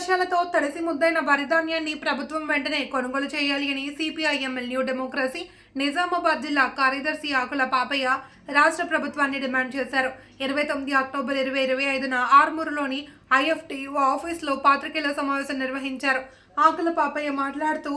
వర్షాలతో తడిసి ముద్దైన వరిధాన్యాన్ని ప్రభుత్వం వెంటనే కొనుగోలు చేయాలి అని సిపిఐఎంఎల్ న్యూ డెమోక్రసీ నిజామాబాద్ జిల్లా కార్యదర్శి ఆకుల పాపయ్య రాష్ట్ర ప్రభుత్వాన్ని డిమాండ్ చేశారు. ఇరవై తొమ్మిది అక్టోబర్ ఇరవై ఇరవై ఐదున ఆర్మూరులోని ఐఎఫ్టీఓ ఆఫీస్లో పాత్రికేయుల సమావేశం నిర్వహించారు. ఆకుల పాపయ్య మాట్లాడుతూ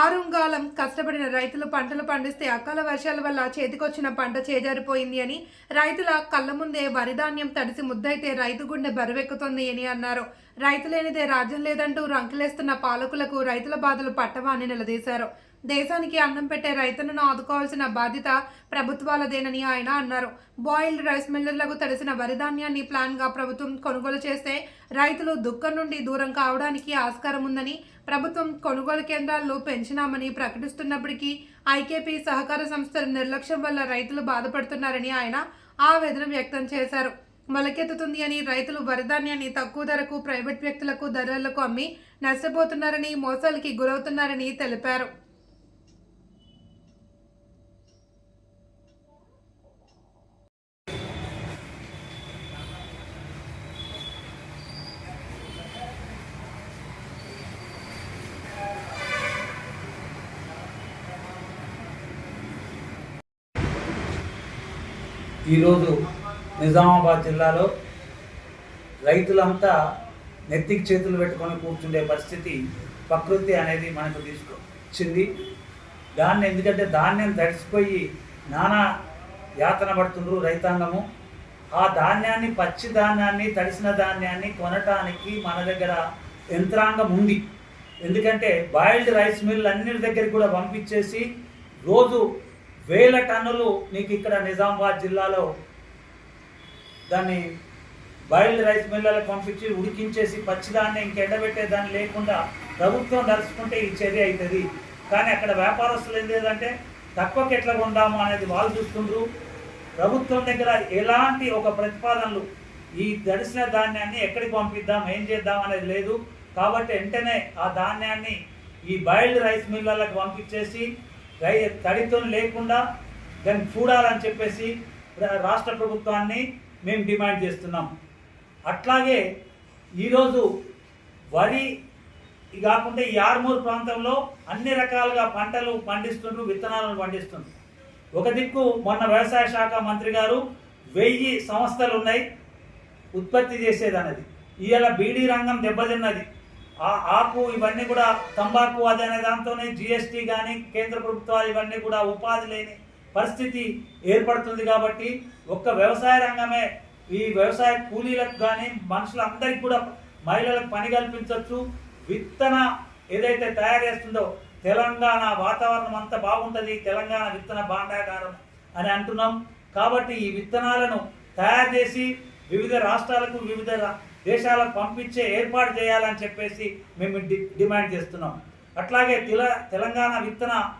ఆరుంగాలం కష్టపడిన రైతులు పంటలు పండిస్తే అకాల వర్షాల వల్ల చేతికొచ్చిన పంట చేజారిపోయింది అని రైతుల కళ్ళ ముందే వరిధాన్యం తడిసి ముద్దైతే రైతు గుండె బరువెక్కుతుంది అని అన్నారు. రైతు లేనిదే రాజ్యం లేదంటూ రంకులేస్తున్న పాలకులకు రైతుల బాధలు పట్టవా అని నిలదీశారు. దేశానికి అన్నం పెట్టే రైతులను ఆదుకోవాల్సిన బాధ్యత ప్రభుత్వాలదేనని ఆయన అన్నారు. బాయిల్డ్ రైస్ మిల్లర్లకు తడిసిన వరిధాన్యాన్ని ప్లాన్గా ప్రభుత్వం కొనుగోలు చేస్తే రైతులు దుఃఖం నుండి దూరం కావడానికి ఆస్కారం ఉందని ప్రభుత్వం కొనుగోలు కేంద్రాల్లో పెంచినామని ప్రకటిస్తున్నప్పటికీ ఐకేపీ సహకార సంస్థల నిర్లక్ష్యం వల్ల రైతులు బాధపడుతున్నారని ఆయన ఆవేదన వ్యక్తం చేశారు. మొలకెత్తుతుంది అని రైతులు వరిధాన్యాన్ని తక్కువ ధరకు ప్రైవేట్ వ్యక్తులకు ధరలకు అమ్మి నష్టపోతున్నారని మోసాలకి గురవుతున్నారని తెలిపారు. ఈరోజు నిజామాబాద్ జిల్లాలో రైతులంతా నెత్తికి చేతులు పెట్టుకొని కూర్చుండే పరిస్థితి ప్రకృతి అనేది మనకు తీసుకొచ్చింది. దాన్ని ఎందుకంటే ధాన్యం తడిసిపోయి నానా యాతన పడుతుండ్రు రైతాంగము. ఆ ధాన్యాన్ని పచ్చి ధాన్యాన్ని తడిసిన ధాన్యాన్ని కొనటానికి మన దగ్గర యంత్రాంగం ఉంది. ఎందుకంటే బాయిల్డ్ రైస్ మిల్ అన్నిటి దగ్గరికి కూడా పంపించేసి రోజు వేల టన్నులు నీకు ఇక్కడ నిజామాబాద్ జిల్లాలో దాన్ని బాయిల్డ్ రైస్ మిల్లలకు పంపించి ఉడికించేసి పచ్చిదాన్ని ఇంకెండబెట్టే దాన్ని లేకుండా ప్రభుత్వం దలుచుకుంటే ఈ చర్య అవుతుంది. కానీ అక్కడ వ్యాపారస్తులు ఏం లేదంటే తక్కువకి ఎట్లా కొందాము అనేది వాళ్ళు చూస్తుండ్రు. ప్రభుత్వం దగ్గర ఎలాంటి ఒక ప్రతిపాదనలు ఈ దడిసిన ధాన్యాన్ని ఎక్కడికి పంపిద్దాం ఏం చేద్దాం అనేది లేదు. కాబట్టి వెంటనే ఆ ధాన్యాన్ని ఈ బాయిల్డ్ రైస్ మిల్లర్లకు పంపించేసి రై తడితో లేకుండా దాన్ని చూడాలని చెప్పేసి రాష్ట్ర ప్రభుత్వాన్ని మేము డిమాండ్ చేస్తున్నాం. అట్లాగే ఈరోజు వరి కాకుండా ఈ ఆర్మూర్ ప్రాంతంలో అన్ని రకాలుగా పంటలు పండిస్తుండ్రు విత్తనాలను పండిస్తుండ్రు. ఒక దిక్కు మొన్న వ్యవసాయ శాఖ మంత్రి గారు వెయ్యి సంస్థలు ఉన్నాయి ఉత్పత్తి చేసేది అన్నది ఇవాళ బీడీ రంగం దెబ్బతిన్నది. ఆ ఆకు ఇవన్నీ కూడా తంబాకు అది అనే దాంతోనే జిఎస్టీ కానీ కేంద్ర ప్రభుత్వాలు ఇవన్నీ కూడా ఉపాధి లేని పరిస్థితి ఏర్పడుతుంది కాబట్టి ఒక్క వ్యవసాయ రంగమే ఈ వ్యవసాయ కూలీలకు కానీ మనుషులందరికీ కూడా మహిళలకు పని కల్పించవచ్చు విత్తన ఏదైతే తయారు చేస్తుందో తెలంగాణ వాతావరణం అంతా బాగుంటుంది తెలంగాణ విత్తన భాండాగారం అని అంటున్నాం. కాబట్టి ఈ విత్తనాలను తయారు చేసి వివిధ రాష్ట్రాలకు వివిధ దేశాలకు పంపించే ఏర్పాటు చేయాలని చెప్పేసి మేము డి- డిమాండ్ చేస్తున్నాం. అట్లాగే తెల తెలంగాణ విత్తన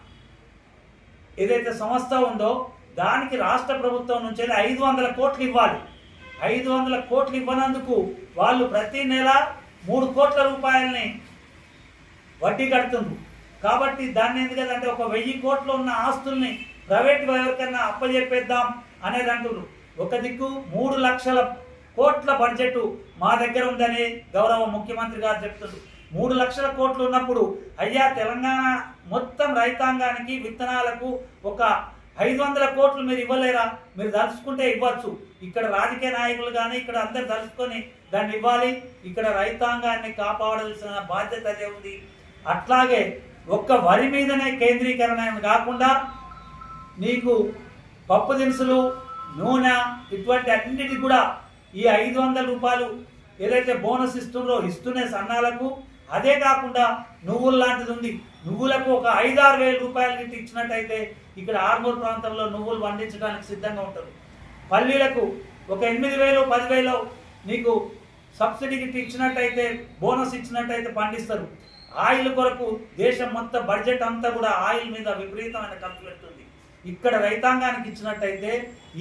ఏదైతే సంస్థ ఉందో దానికి రాష్ట్ర ప్రభుత్వం నుంచి ఐదు వందల కోట్లు ఇవ్వాలి. ఐదు వందల కోట్లు ఇవ్వనందుకు వాళ్ళు ప్రతి నెల మూడు కోట్ల రూపాయలని వడ్డీ కడుతుండ్రు. కాబట్టి దాన్ని ఎందుకంటే ఒక వెయ్యి కోట్లు ఉన్న ఆస్తుల్ని ప్రైవేట్ ఎవరికన్నా అప్పజెప్పేద్దాం అనేది అంటున్నారు ఒక దిక్కు మూడు లక్షల కోట్ల బడ్జెట్ మా దగ్గర ఉందని గౌరవ ముఖ్యమంత్రి గారు చెప్తున్నారు. మూడు లక్షల కోట్లు ఉన్నప్పుడు అయ్యా తెలంగాణ మొత్తం రైతాంగానికి విత్తనాలకు ఒక ఐదు వందల కోట్లు మీరు ఇవ్వలేరా? మీరు తలుచుకుంటే ఇవ్వచ్చు. ఇక్కడ రాజకీయ నాయకులు కానీ ఇక్కడ అందరు తలుచుకొని దాన్ని ఇవ్వాలి. ఇక్కడ రైతాంగాన్ని కాపాడాల్సిన బాధ్యత అదే ఉంది. అట్లాగే ఒక్క వరి మీదనే కేంద్రీకరణ కాకుండా నీకు పప్పు దినుసులు నూనె ఇటువంటి అన్నిటి కూడా ఈ ఐదు వందల రూపాయలు ఏదైతే బోనస్ ఇస్తుండ్రో ఇస్తున్న సన్నాలకు అదే కాకుండా నువ్వులు లాంటిది ఉంది. నువ్వులకు ఒక ఐదు ఆరు వేల రూపాయలు గిట్ట ఇచ్చినట్టయితే ఇక్కడ ఆర్మూర్ ప్రాంతంలో నువ్వులు పండించడానికి సిద్ధంగా ఉంటారు. పల్లీలకు ఒక ఎనిమిది వేలు పదివేలు నీకు సబ్సిడీ గిట్ట ఇచ్చినట్టయితే బోనస్ ఇచ్చినట్టయితే పండిస్తారు. ఆయిల్ కొరకు దేశం మొత్తం బడ్జెట్ అంతా కూడా ఆయిల్ మీద విపరీతమైన ఖర్చు పెడుతుంది. ఇక్కడ రైతాంగానికి ఇచ్చినట్టయితే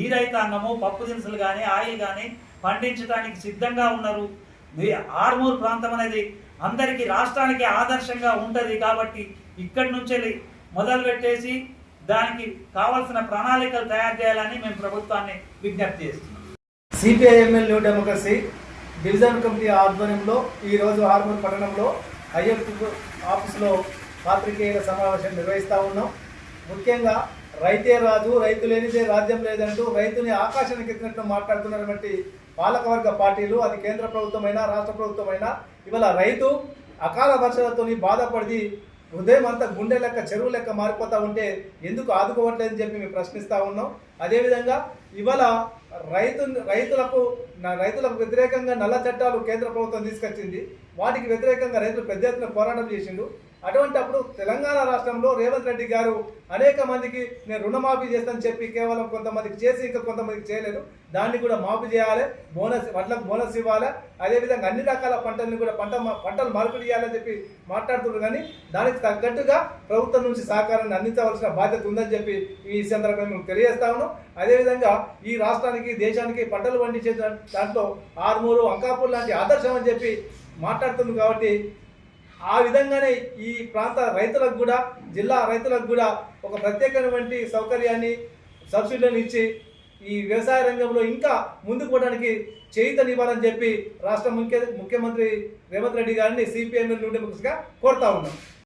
ఈ రైతాంగము పప్పు దినుసులు కానీ ఆయిల్ కానీ పండించడానికి సిద్ధంగా ఉన్నారు. ఆర్మూర్ ప్రాంతం అనేది అందరికీ రాష్ట్రానికి ఆదర్శంగా ఉంటుంది కాబట్టి ఇక్కడి నుంచి మొదలు పెట్టేసి దానికి కావలసిన ప్రణాళికలు తయారు చేయాలని మేము ప్రభుత్వాన్ని విజ్ఞప్తి చేస్తున్నాం. CPIML New Democracy division committee ఆధ్వర్యంలో ఈరోజు ఆర్మూర్ పట్టణంలో ఐఎఫ్ ఆఫీస్లో పాత్రికేయుల సమావేశం నిర్వహిస్తూ ఉన్నాం. ముఖ్యంగా రైతే రాజు రైతు లేనిదే రాజ్యం లేదంటూ రైతుని ఆకాశానికి ఎత్తినట్టు మాట్లాడుతున్నటువంటి పాలకవర్గ పార్టీలు అది కేంద్ర ప్రభుత్వమైనా రాష్ట్ర ప్రభుత్వమైనా ఇవాళ రైతు అకాల వర్షాలతో బాధపడి హృదయం అంతా గుండె లెక్క చెరువు లెక్క మారిపోతూ ఉంటే ఎందుకు ఆదుకోవట్లేదని చెప్పి మేము ప్రశ్నిస్తూ ఉన్నాం. అదేవిధంగా ఇవాళ రైతు రైతులకు రైతులకు వ్యతిరేకంగా నల్ల చట్టాలు కేంద్ర ప్రభుత్వం తీసుకొచ్చింది. వాటికి వ్యతిరేకంగా రైతులు పెద్ద ఎత్తున పోరాటం చేసిండు. అటువంటి అప్పుడు తెలంగాణ రాష్ట్రంలో రేవంత్ రెడ్డి గారు అనేక మందికి నేను రుణమాఫీ చేస్తానని చెప్పి కేవలం కొంతమందికి చేసి ఇంకా కొంతమందికి చేయలేదు. దాన్ని కూడా మాఫీ చేయాలి. బోనస్ వడ్లకు బోనస్ ఇవ్వాలి. అదేవిధంగా అన్ని రకాల పంటల్ని కూడా పంట మా- పంటలు మార్పిడి చేయాలని చెప్పి మాట్లాడుతున్నారు కానీ దానికి తగ్గట్టుగా ప్రభుత్వం నుంచి సహకారాన్ని అందించవలసిన బాధ్యత ఉందని చెప్పి ఈ సందర్భంగా మేము తెలియజేస్తా ఉన్నాం. అదేవిధంగా ఈ రాష్ట్రానికి దేశానికి పంటలు పండించే దాంట్లో ఆర్మూరు అంకాపూర్ లాంటి ఆదర్శం అని చెప్పి మాట్లాడుతుంది కాబట్టి ఆ విధంగానే ఈ ప్రాంత రైతులకు కూడా జిల్లా రైతులకు కూడా ఒక ప్రత్యేకమైనటువంటి సౌకర్యాన్ని సబ్సిడీలను ఇచ్చి ఈ వ్యవసాయ రంగంలో ఇంకా ముందుకు పోవడానికి చేయితనివ్వాలని చెప్పి రాష్ట్ర ముఖ్య ముఖ్యమంత్రి రేవంత్ రెడ్డి గారిని సిపిఎం నుండి కోరుతా ఉన్నాం.